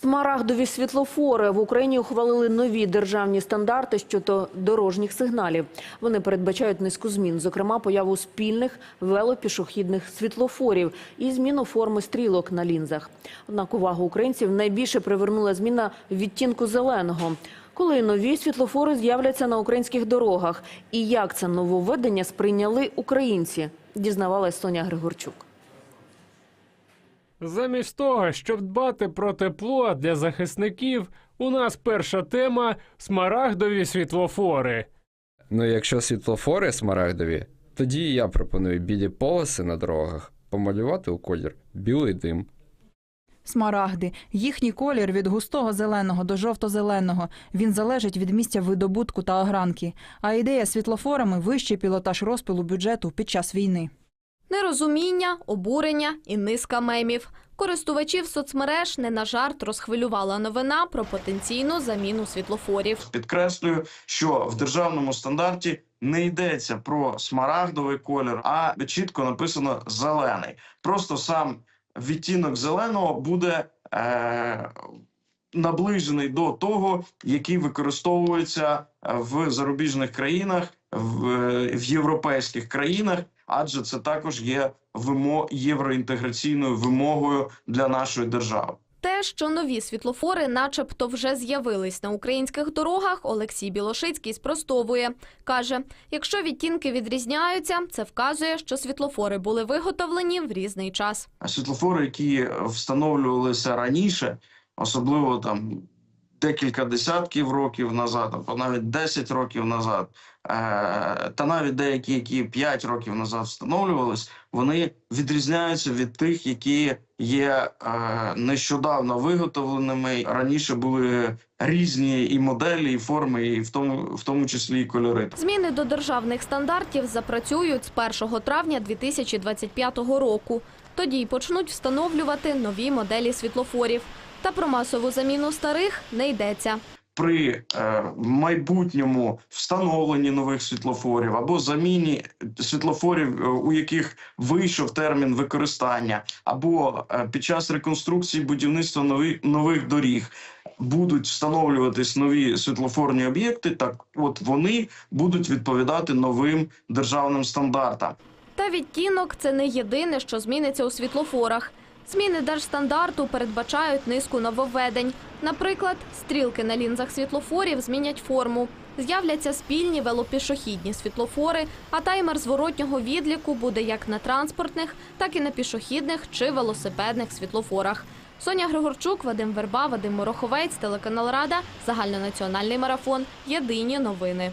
Смарагдові світлофори в Україні ухвалили нові державні стандарти щодо дорожніх сигналів. Вони передбачають низку змін, зокрема появу спільних велопішохідних світлофорів і зміну форми стрілок на лінзах. Однак увагу українців найбільше привернула зміна відтінку зеленого. Коли нові світлофори з'являться на українських дорогах, і як це нововведення сприйняли українці, дізнавалась Соня Григорчук. Замість того, щоб дбати про тепло для захисників, у нас перша тема смарагдові світлофори. Ну, якщо світлофори смарагдові, тоді я пропоную білі полоси на дорогах помалювати у колір білий дим. Смарагди. Їхній колір від густого зеленого до жовто-зеленого. Він залежить від місця видобутку та огранки. А ідея світлофорами вищий пілотаж розпилу бюджету під час війни. Нерозуміння, обурення і низка мемів. Користувачів соцмереж не на жарт розхвилювала новина про потенційну заміну світлофорів. Підкреслюю, що в державному стандарті не йдеться про смарагдовий колір, а чітко написано зелений. Просто сам відтінок зеленого буде е, наближений до того, який використовується в зарубіжних країнах, в, в європейських країнах, адже це також є вимо євроінтеграційною вимогою для нашої держави. Те, що нові світлофори, начебто, вже з'явились на українських дорогах, Олексій Білошицький спростовує. Каже, якщо відтінки відрізняються, це вказує, що світлофори були виготовлені в різний час. А світлофори, які встановлювалися раніше, особливо там декілька десятків років назад, або навіть 10 років назад, е, та навіть деякі, які 5 років назад встановлювались, вони відрізняються від тих, які є е, нещодавно виготовленими. Раніше були різні і моделі, і форми, і в тому, в тому числі і кольори. Зміни до державних стандартів запрацюють з 1 травня 2025 року. Тоді й почнуть встановлювати нові моделі світлофорів. Та про масову заміну старих не йдеться. при е, майбутньому встановленні нових світлофорів або заміні світлофорів, е, у яких вийшов термін використання, або е, під час реконструкції будівництва нових, нових доріг будуть встановлюватись нові світлофорні об'єкти, так от вони будуть відповідати новим державним стандартам. Та відтінок це не єдине, що зміниться у світлофорах. Зміни держстандарту передбачають низку нововведень. Наприклад, стрілки на лінзах світлофорів змінять форму. З'являться спільні велопішохідні світлофори, а таймер зворотнього відліку буде як на транспортних, так і на пішохідних чи велосипедних світлофорах. Соня Григорчук, Вадим Верба, Вадим Мороховець, телеканал Рада, загальнонаціональний марафон. Єдині новини.